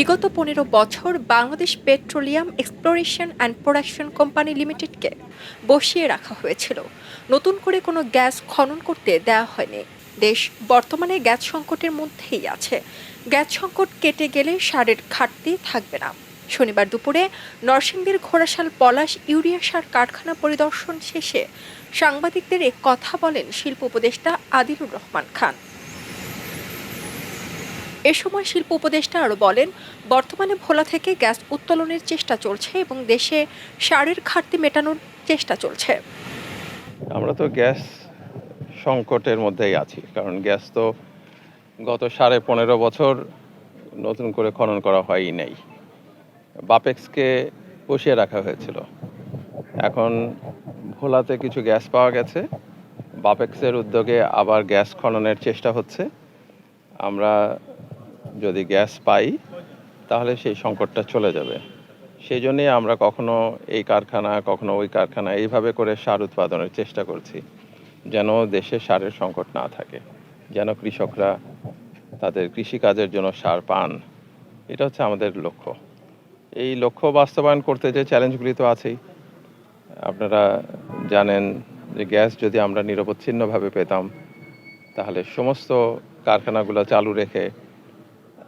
বিগত পনেরো বছর Bangladesh petroleum exploration and production company লিমিটেডকে বসিয়ে রাখা হয়েছিল। নতুন করে কোনো গ্যাস খনন করতে দেওয়া হয়নি। দেশ বর্তমানে গ্যাস সংকটের মধ্যেই আছে। গ্যাস সংকট কেটে গেলে সারের ঘাটতি থাকবে না। শনিবার দুপুরে নরসিংদীর ঘোড়াশাল পলাশ ইউরিয়া সার কারখানা পরিদর্শন শেষে সাংবাদিকদের এক কথা বলেন শিল্প উপদেষ্টা আদিলুর রহমান খান। এ সময় শিল্প উপদেষ্টা আরও বলেন, বর্তমানে ভোলা থেকে গ্যাস উত্তোলনের চেষ্টা চলছে এবং দেশে সারের ঘাটতি মেটানোর চেষ্টা চলছে। আমরা তো গ্যাস সংকটের মধ্যেই আছি, কারণ গ্যাস তো গত সাড়ে পনেরো বছর নতুন করে খনন করা হয়ই নাই। বাপেক্সকে বসিয়ে রাখা হয়েছিল। এখন ভোলাতে কিছু গ্যাস পাওয়া গেছে, বাপেক্সের উদ্যোগে আবার গ্যাস খননের চেষ্টা হচ্ছে। আমরা যদি গ্যাস পাই, তাহলে সেই সংকটটা চলে যাবে। সেই জন্যই আমরা কখনো এই কারখানা, কখনো ওই কারখানা এইভাবে করে সার উৎপাদনের চেষ্টা করছি, যেন দেশে সারের সংকট না থাকে, যেন কৃষকরা তাদের কৃষিকাজের জন্য সার পান। এটা হচ্ছে আমাদের লক্ষ্য। এই লক্ষ্য বাস্তবায়ন করতে যে চ্যালেঞ্জগুলি তো আছেই। আপনারা জানেন যে গ্যাস যদি আমরা নিরবচ্ছিন্নভাবে পেতাম, তাহলে সমস্ত কারখানাগুলো চালু রেখে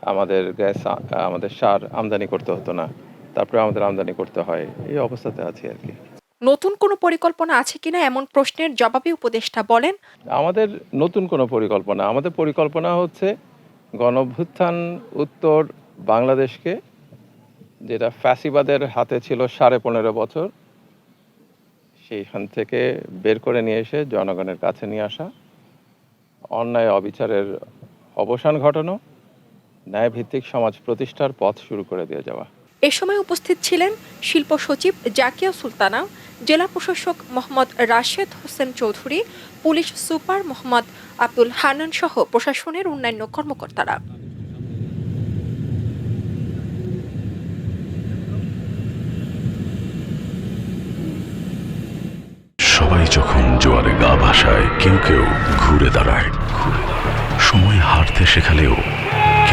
আমাদের গ্যাস আমাদের সার আমদানি করতে হতো না। তারপরে আমাদের আমদানি করতে হয়। এই অবস্থাতে আছি আর কি। নতুন কোনো পরিকল্পনা আছে কিনা? এমন প্রশ্নের জবাবে উপদেষ্টা বলেন। আমাদের নতুন কোনো পরিকল্পনা আমাদের পরিকল্পনা হচ্ছে গণভ্যুত্থান উত্তর বাংলাদেশকে যেটা ফ্যাসিবাদের হাতে ছিল সাড়ে পনেরো বছর সেইখান থেকে বের করে নিয়ে এসে জনগণের কাছে নিয়ে আসা অন্যায় অবিচারের অবসান ঘটানো ন্যায়ভিত্তিক সমাজ প্রতিষ্ঠার পথ শুরু করে দিয়ে যাওয়া। এ সময় উপস্থিত ছিলেন শিল্প সচিব জাকিয়া সুলতানা জেলা প্রশাসক মোহাম্মদ রাশেদ হোসেন চৌধুরী পুলিশ সুপার মোহাম্মদ আব্দুল হানান সহ প্রশাসনের অন্যান্য কর্মকর্তারা। সবাই যখন জোয়ারে গা ভাসায় কেউ কেউ ঘুরে দাঁড়ায়। সময় হারতে শেখালেও